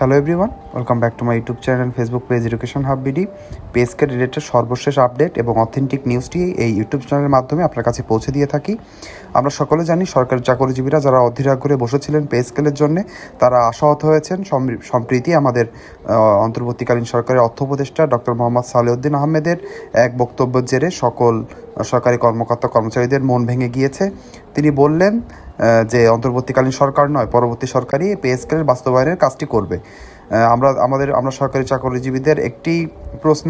Hello everyone welcome back to my YouTube channel Facebook page education hub BD পেজকে related সর্বশেষ update এবং authentic নিউজটি এই YouTube চ্যানেলের মাধ্যমে আপনার কাছে পৌঁছে দিয়ে থাকি। আমরা সকলে জানি সরকারি চাকরিজীবীরা যারা অধীর আগ্রহে বসেছিলেন পে স্কেলের জন্য, তারা আশাহত হয়েছেন। সম্প্রীতি আমাদের অন্তর্বর্তীকালীন সরকারের অর্থ উপদেষ্টা ডক্টর মোহাম্মদ সালেউদ্দিন আহমেদের এক বক্তব্যের জেরে সকল সরকারি কর্মকর্তা কর্মচারীদের মন ভেঙে গিয়েছে। তিনি বললেন যে অন্তর্বর্তীকালীন সরকার নয়, পরবর্তী সরকারই পে স্কেলের বাস্তবায়নের কাজটি করবে। আমরা, আমাদের, আমরা সরকারি চাকরিজীবীদের একটি প্রশ্ন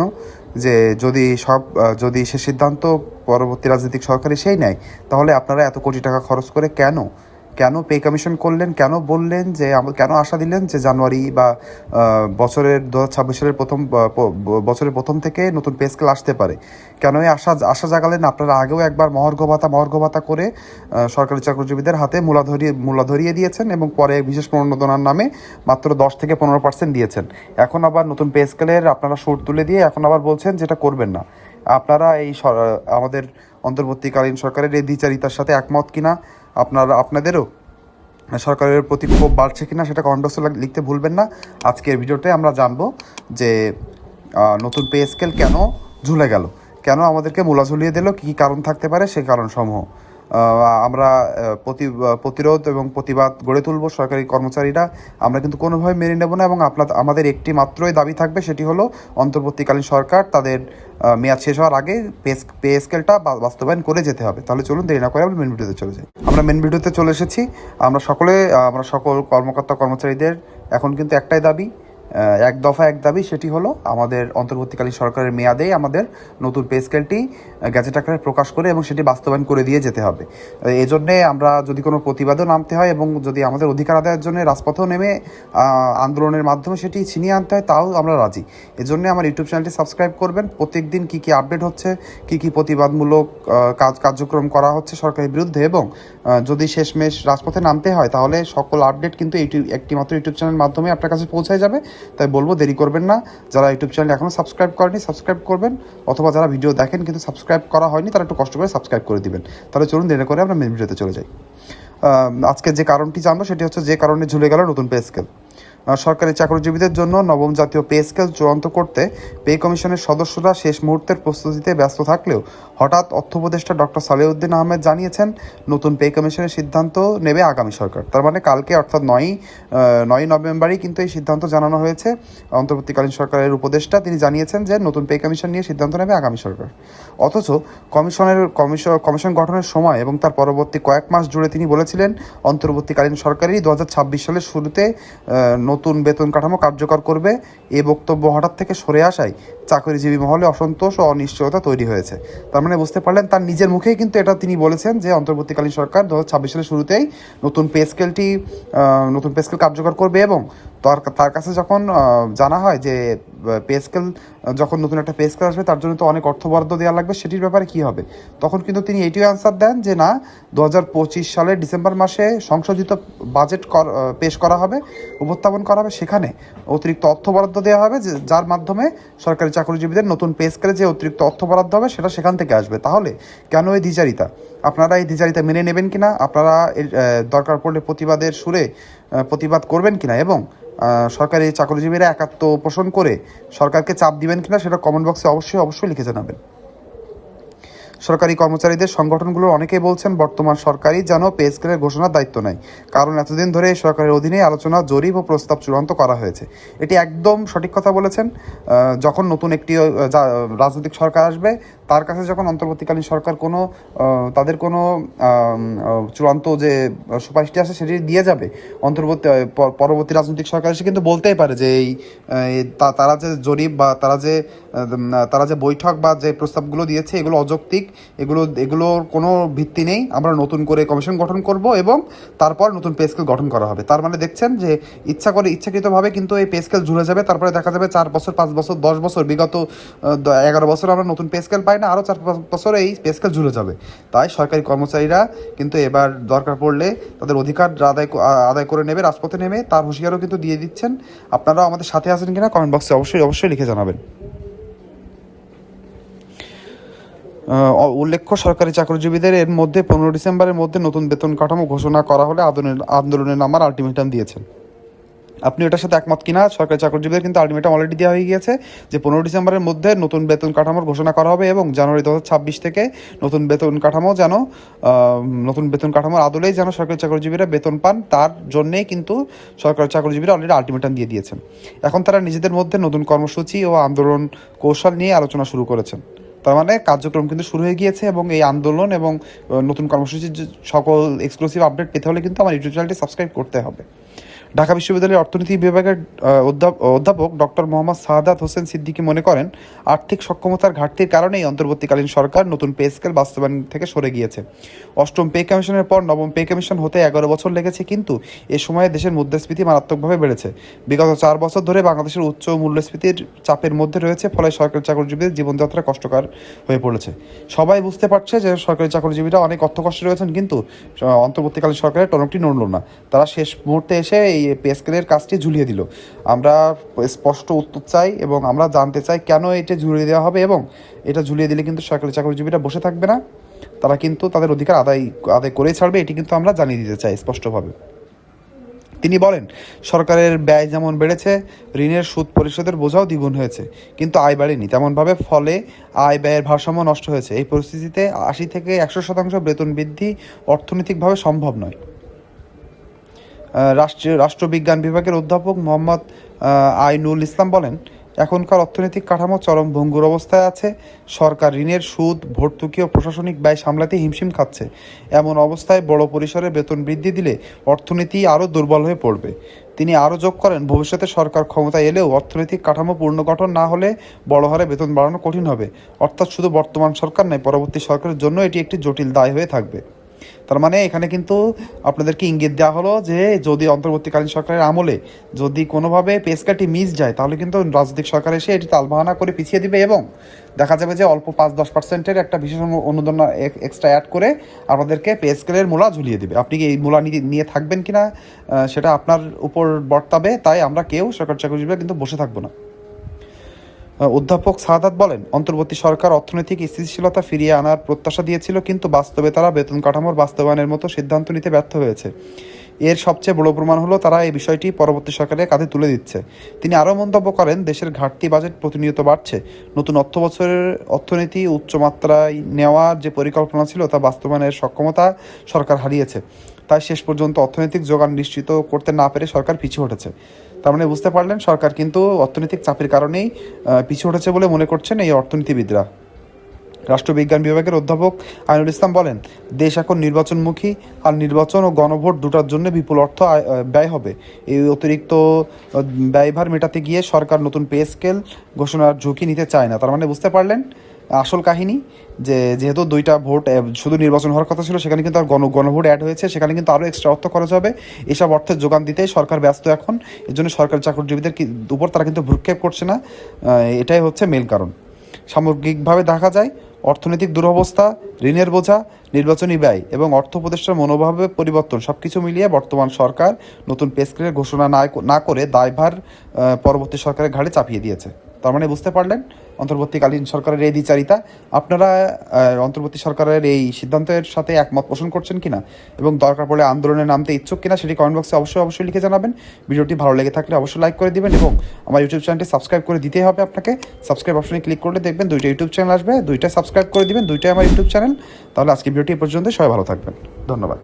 যে যদি সব যদি সে সিদ্ধান্ত পরবর্তী রাজনৈতিক সরকারই সেই নেয়, তাহলে আপনারা এত কোটি টাকা খরচ করে কেন কেন পে কমিশন করলেন? কেন বললেন যে কেন আশা দিলেন যে জানুয়ারি বা বছরের, দু ছাব্বিশ সালের প্রথম বছরের প্রথম থেকে নতুন পে স্কেল আসতে পারে? কেন এই আশা আশা জাগালেন আপনারা আগেও একবার মহর্ঘ ভাতা মহর্ঘ ভাতা করে সরকারি চাকরিজীবীদের হাতে মূলা ধরিয়ে মূলা ধরিয়ে দিয়েছেন এবং পরে বিশেষ প্রণোদনার নামে মাত্র দশ থেকে পনেরো পার্সেন্ট দিয়েছেন। এখন আবার নতুন পে স্কেলের আপনারা সুর তুলে দিয়ে এখন আবার বলছেন যেটা করবেন না। আপনারা এই আমাদের অন্তর্বর্তীকালীন সরকারের এই দ্বিচারিতার সাথে একমত কিনা? আপনারা, আপনাদেরও? সরকারের প্রতি ক্ষোভ বাড়ছে কিনা সেটা কমেন্ট বক্সে লিখতে ভুলবেন না। আজকের ভিডিওতে আমরা জানব যে নতুন পে স্কেল কেন ঝুলে গেল? কেন আমাদেরকে মোলা ঝুলিয়ে দিল? কী কারণ থাকতে পারে? সেই কারণসমূহ। আমরা প্রতি প্রতিরোধ এবং প্রতিবাদ গড়ে তুলব সরকারি কর্মচারীরা। আমরা কিন্তু কোনোভাবে মেনে নেব না এবং আপনার, আমাদের একটি মাত্রই দাবি থাকবে, সেটি হলো অন্তর্বর্তীকালীন সরকার তাদের মেয়াদ শেষ হওয়ার আগে পে পে স্কেলটা বাস্তবায়ন করে যেতে হবে। তাহলে চলুন দেরি না করে আমরা মেন ভিডিওতে চলে যাই। আমরা মেন ভিডিওতে চলে এসেছি। আমরা সকলে আমরা সকল কর্মকর্তা কর্মচারীদের, এখন কিন্তু একটাই দাবি এক দফা এক দাবি, সেটি হলো আমাদের অন্তর্বর্তীকালীন সরকারের মেয়াদেই আমাদের নতুন পে স্কেলটি গ্যাজেট আকারে প্রকাশ করে এবং সেটি বাস্তবায়ন করে দিয়ে যেতে হবে। এই জন্যে আমরা যদি কোনো প্রতিবাদও নামতে হয় এবং যদি আমাদের অধিকার আদায়ের জন্য রাজপথেও নেমে আন্দোলনের মাধ্যমে সেটি ছিনিয়ে আনতে হয়, তাও আমরা রাজি। এজন্য আমার ইউটিউব চ্যানেলটি সাবস্ক্রাইব করবেন। প্রত্যেক দিন কী কী আপডেট হচ্ছে, কী কী প্রতিবাদমূলক কাজ, কার্যক্রম করা হচ্ছে সরকারের বিরুদ্ধে এবং যদি শেষমেশ রাজপথে নামতে হয়, তাহলে সকল আপডেট কিন্তু ইউটিউব, একটি মাত্র ইউটিউব চ্যানেলের মাধ্যমে আপনার কাছে পৌঁছায় যাবে। তাই বলব দেরি করবেন না। যারা ইউটিউব চ্যানেল এখনও সাবস্ক্রাইব করেনি সাবস্ক্রাইব করবেন। অথবা যারা ভিডিও দেখেন কিন্তু সাবস্ক্রাইব করা হয়নি, তারা একটু কষ্ট করে সাবস্ক্রাইব করে দিবেন। তাহলে চলুন দেরি করে আমরা মেন ভিডিওতে চলে যাই। আজকে যে কারণটি জানব সেটি হচ্ছে যে কারণে ঝুলে গেল নতুন পে স্কেল সরকারি চাকরিজীবীদের জন্য নবম জাতীয় পে স্কেল চূড়ান্ত করতে পে কমিশনের সদস্যরা শেষ মুহূর্তের প্রস্তুতিতে ব্যস্ত থাকলেও হঠাৎ অর্থ উপদেষ্টা ডক্টর সালেউদ্দিন আহমেদ জানিয়েছেন, নতুন পে কমিশনের সিদ্ধান্ত নেবে আগামী সরকার। তার মানে কালকে অর্থাৎ নয়ই নয়ই নভেম্বরই কিন্তু এই সিদ্ধান্ত জানানো হয়েছে। অন্তর্বর্তীকালীন সরকারের উপদেষ্টা তিনি জানিয়েছেন যে নতুন পে কমিশন নিয়ে সিদ্ধান্ত নেবে আগামী সরকার। অথচ কমিশনের কমিশন কমিশন গঠনের সময় এবং তার পরবর্তী কয়েক মাস জুড়ে তিনি বলেছিলেন, অন্তর্বর্তীকালীন সরকারই দু হাজার ছাব্বিশ সালের শুরুতে নতুন বেতন কাঠামো কার্যকর করবে। এ বক্তব্য হঠাৎ থেকে সরে আসায় চাকরিজীবী মহলে অসন্তোষ ও অনিশ্চয়তা তৈরি হয়েছে। তার মানে বুঝতে পারলেন, তার নিজের মুখেই কিন্তু এটা তিনি বলেছেন যে, অন্তর্বর্তীকালীন সরকার দু সালের শুরুতেই নতুন পে স্কেলটি নতুন পে স্কেল কার্যকর করবে এবং তার তার কাছে যখন জানা হয় যে পে স্কেল যখন নতুন একটা পে স্কেল আসবে, তার জন্য তো অনেক অর্থ বরাদ্দ দেওয়া লাগবে, সেটির ব্যাপারে কি হবে? তখন কিন্তু তিনি এটিও অ্যান্সার দেন যে না দু হাজার পঁচিশ সালের ডিসেম্বর মাসে সংশোধিত বাজেট কর- পেশ করা হবে, উপস্থাপন করা হবে সেখানে। অতিরিক্ত অর্থ বরাদ্দ দেওয়া হবে যার মাধ্যমে সরকারি চাকরিজীবীদের নতুন পে স্কেলে যে অতিরিক্ত অর্থ বরাদ্দ হবে, সেটা সেখান থেকে আসবে। তাহলে, কেন এই দ্বিচারিতা? আপনারা এই দ্বিচারিতা মেনে নেবেন কিনা? আপনারা দরকার পড়লে প্রতিবাদের সুরে প্রতিবাদ করবেন কিনা? এবং সরকারি চাকরিজীবীরা একাত্ম পোষণ করে সরকারকে চাপ দিবেন কিনা সেটা কমেন্ট বক্সে অবশ্যই অবশ্যই লিখে জানাবেন। সরকারি কর্মচারীদের সংগঠনগুলোর অনেকেই বলছেন, বর্তমান সরকারই যেন পে স্কেলের ঘোষণার দায়িত্ব নেয়। কারণ এতদিন ধরে সরকারের অধীনে আলোচনা, জরিপ ও প্রস্তাব চূড়ান্ত করা হয়েছে। এটি একদম সঠিক কথা বলেছেন। যখন নতুন একটি রাজনৈতিক সরকার আসবে তার কাছে যখন অন্তর্বর্তীকালীন সরকার কোনো তাদের কোনো চূড়ান্ত যে সুপারিশটি আছে সেটি দিয়ে যাবে, অন্তর্বর্তী পরবর্তী রাজনৈতিক সরকার এসে কিন্তু বলতেই পারে যে এই তারা যে জরিপ বা তারা যে তারা যে বৈঠক বা যে প্রস্তাবগুলো দিয়েছে এগুলো অযৌক্তিক, এগুলো, এগুলোর কোনো ভিত্তি নেই, আমরা নতুন করে কমিশন গঠন করব এবং তারপর নতুন পে স্কেল গঠন করা হবে। তার মানে দেখছেন যে ইচ্ছা করে, ইচ্ছাকৃতভাবে কিন্তু এই পে স্কেল ঝুলে যাবে, তারপরে দেখা যাবে চার বছর, পাঁচ বছর, দশ বছর, বিগত এগারো বছর আমরা নতুন পে স্কেল পাই না আরও চার পাঁচ বছর এই পে স্কেল ঝুলে যাবে। তাই সরকারি কর্মচারীরা কিন্তু এবার দরকার পড়লে তাদের অধিকার আদায় আদায় করে নেবে, রাজপথে নেমে তার হুঁশিয়ারও কিন্তু দিয়ে দিচ্ছেন। আপনারাও আমাদের সাথে আছেন কিনা কমেন্ট বক্সে অবশ্যই অবশ্যই লিখে জানাবেন। উল্লেখ্য, সরকারি চাকরিজীবীদের এর মধ্যে পনেরো ডিসেম্বরের মধ্যে নতুন বেতন কাঠামো ঘোষণা করা হলে আন্দোলনের আন্দোলনে নামার আলটিমেটাম দিয়েছেন। আপনি এটার সাথে একমত কিনা? সরকারি চাকরিজীবীদের কিন্তু আলটিমেটাম অলরেডি দেওয়া হয়ে গিয়েছে যে পনেরো ডিসেম্বরের মধ্যে নতুন বেতন কাঠামোর ঘোষণা করা হবে এবং জানুয়ারি দু ছাব্বিশ থেকে নতুন বেতন কাঠামো যেন নতুন বেতন কাঠামোর আদলেই যেন সরকারি চাকরিজীবীরা বেতন পান, তার জন্যেই কিন্তু সরকারি চাকরিজীবীরা অলরেডি আলটিমেটাম দিয়ে দিয়েছেন। এখন তারা নিজেদের মধ্যে নতুন কর্মসূচি ও আন্দোলন কৌশল নিয়ে আলোচনা শুরু করেছেন। তার মানে কার্যক্রম কিন্তু শুরু হয়ে গিয়েছে এবং এই আন্দোলন এবং নতুন কর্মসূচির সকল এক্সক্লুসিভ আপডেট পেতে হলে কিন্তু আমার ইউটিউব চ্যানেলটি সাবস্ক্রাইব করতে হবে। ঢাকা বিশ্ববিদ্যালয়ের অর্থনীতি বিভাগের অধ্যাপ- অধ্যাপক ডক্টর মোহাম্মদ সাহাদাত হোসেন সিদ্দিকী মনে করেন, আর্থিক সক্ষমতার ঘাটতির কারণেই অন্তর্বর্তীকালীন সরকার নতুন পে স্কেল বাস্তবায়ন থেকে সরে গিয়েছে। অষ্টম পে কমিশনের পর নবম পে কমিশন হতে এগারো বছর লেগেছে, কিন্তু এ সময়ে দেশের মুদ্রাস্ফীতি মারাত্মকভাবে বেড়েছে। বিগত চার বছর ধরে বাংলাদেশের উচ্চ মূল্যস্ফীতির চাপের মধ্যে রয়েছে, ফলে সরকারি চাকরিজীবীদের জীবনযাত্রা কষ্টকর হয়ে পড়েছে। সবাই বুঝতে পারছে যে সরকারি চাকরিজীবীরা অনেক অর্থ কষ্টে রয়েছেন, কিন্তু অন্তর্বর্তীকালীন সরকারের টনকটি নড়ল না। তারা শেষ মুহূর্তে এসে এই পে স্কেলের কাজটি ঝুলিয়ে দিল। আমরা স্পষ্ট উত্তর চাই এবং আমরা জানতে চাই কেন এটা ঝুলিয়ে দেওয়া হবে এবং এটা ঝুলিয়ে দিলে কিন্তু সরকারি চাকরিজীবীরা বসে থাকবে না। তারা কিন্তু তাদের অধিকার আদায় আদায় করে ছাড়বে, এটি কিন্তু আমরা জানিয়ে দিতে চাই স্পষ্টভাবে। তিনি বলেন, সরকারের ব্যয় যেমন বেড়েছে, ঋণের সুদ পরিশোধের বোঝাও দ্বিগুণ হয়েছে, কিন্তু আয় বাড়েনি। তেমনভাবে ফলে আয় ব্যয়ের ভারসাম্য নষ্ট হয়েছে। এই পরিস্থিতিতে আশি থেকে একশো শতাংশ বেতন বৃদ্ধি অর্থনৈতিকভাবে সম্ভব নয়। রাষ্ট্রীয় রাষ্ট্রবিজ্ঞান বিভাগের অধ্যাপক মোহাম্মদ আইনুল ইসলাম বলেন, এখনকার অর্থনৈতিক কাঠামো চরম ভঙ্গুর অবস্থায় আছে। সরকার ঋণের সুদ, ভর্তুকি ও প্রশাসনিক ব্যয় সামলাতে হিমশিম খাচ্ছে। এমন অবস্থায় বড় পরিসরে বেতন বৃদ্ধি দিলে অর্থনীতি আরও দুর্বল হয়ে পড়বে। তিনি আরও যোগ করেন, ভবিষ্যতে সরকার ক্ষমতায় এলেও অর্থনৈতিক কাঠামো পুনর্গঠন না হলে বড় হারে বেতন বাড়ানো কঠিন হবে। অর্থাৎ শুধু বর্তমান সরকার নয়, পরবর্তী সরকারের জন্য এটি একটি জটিল দায় হয়ে থাকবে। তার মানে এখানে কিন্তু আপনাদেরকে ইঙ্গিত দেওয়া হলো যে যদি অন্তর্বর্তীকালীন সরকারের আমলে যদি কোনোভাবে পেসকাটি মিস যায়, তাহলে কিন্তু রাজনৈতিক সরকার এসে এটি তালবাহানা করে পিছিয়ে দিবে এবং দেখা যাবে যে অল্প পাঁচ দশ পার্সেন্টের একটা বিশেষ অনু- অনুদান এক্সট্রা অ্যাড করে আপনাদেরকে পে স্কেলের মূলা ঝুলিয়ে দেবে। আপনি কি এই মূলা নিয়ে- থাকবেন কিনা সেটা আপনার উপর বর্তাবে, তাই আমরা কেউ সরকার চাকরিজীবীরা কিন্তু বসে থাকব না। অধ্যাপক সাদাত বলেন, অন্তর্বর্তী সরকার অর্থনৈতিক স্থিতিশীলতা ফিরিয়ে আনার প্রত্যাশা দিয়েছিল, কিন্তু বাস্তবে তারা বেতন কাঠামোর বাস্তবায়নের মতো সিদ্ধান্ত নিতে ব্যর্থ হয়েছে। এর সবচেয়ে বড় প্রমাণ হলো, তারা এই বিষয়টি পরবর্তী সরকারের কাঁধে তুলে দিচ্ছে। তিনি আরও মন্তব্য করেন, দেশের ঘাটতি বাজেট প্রতিনিয়ত বাড়ছে। নতুন অর্থ বছরের অর্থনীতি উচ্চমাত্রায় নেওয়ার যে পরিকল্পনা ছিল, তা বাস্তবায়নের সক্ষমতা সরকার হারিয়েছে। তাই শেষ পর্যন্ত অর্থনৈতিক যোগান নিশ্চিত করতে না পেরে সরকার পিছু হটেছে তার মানে বুঝতে পারলেন, সরকার কিন্তু অর্থনৈতিক চাপের কারণেই পিছু হটেছে বলে মনে করছেন এই অর্থনীতিবিদরা। রাষ্ট্রবিজ্ঞান বিভাগের অধ্যাপক আইনুল ইসলাম বলেন, দেশ এখন নির্বাচনমুখী, আর নির্বাচন ও গণভোট দুটার জন্য বিপুল অর্থ ব্যয় হবে। এই অতিরিক্ত ব্যয়ভার মেটাতে গিয়ে সরকার নতুন পে স্কেল ঘোষণার ঝুঁকি নিতে চায় না। তার মানে বুঝতে পারলেন আসল কাহিনী যে যেহেতু দুইটা ভোট শুধু নির্বাচন হওয়ার কথা ছিল, সেখানে কিন্তু আর গণ, গণভোট অ্যাড হয়েছে, সেখানে কিন্তু আরও এক্সট্রা অর্থ খরচ হবে। এসব অর্থের যোগান দিতেই সরকার ব্যস্ত এখন। এর জন্য সরকারি চাকরিজীবীদের উপর তারা কিন্তু ভ্রুক্ষেপ করছে না। এটাই হচ্ছে মেল কারণ। সামগ্রিকভাবে দেখা যায়, অর্থনৈতিক দুরবস্থা, ঋণের বোঝা, নির্বাচনী ব্যয় এবং অর্থ উপদেষ্টার মনোভাবে পরিবর্তন সব কিছু মিলিয়ে বর্তমান সরকার নতুন পে স্কেলের ঘোষণা না করে দায়ভার পরবর্তী সরকারের ঘাড়ে চাপিয়ে দিয়েছে। তার মানে বুঝতে পারলেন অন্তর্বর্তীকালীন সরকারের এই দ্বিচারিতা, আপনারা অন্তর্বর্তী সরকারের এই সিদ্ধান্তের সাথে একমত পোষণ করছেন কিনা এবং দরকার পড়লে আন্দোলনে নামতে ইচ্ছুক কিনা সেটি কমেন্ট বক্সে অবশ্যই অবশ্যই লিখে জানাবেন। ভিডিওটি ভালো লেগে থাকলে অবশ্যই লাইক করে দিবেন এবং আমার ইউটিউব চ্যানেলটি সাবস্ক্রাইব করে দিতেই হবে আপনাকে। সাবস্ক্রাইব অপশনে ক্লিক করলে দেখবেন দুইটা ইউটিউব চ্যানেল আসবে, দুইটা সাবস্ক্রাইব করে দিবেন, দুইটাই আমার ইউটিউব চ্যানেল তাহলে আজকে ভিডিওটি পর্যন্ত সবাই ভালো থাকবেন। ধন্যবাদ।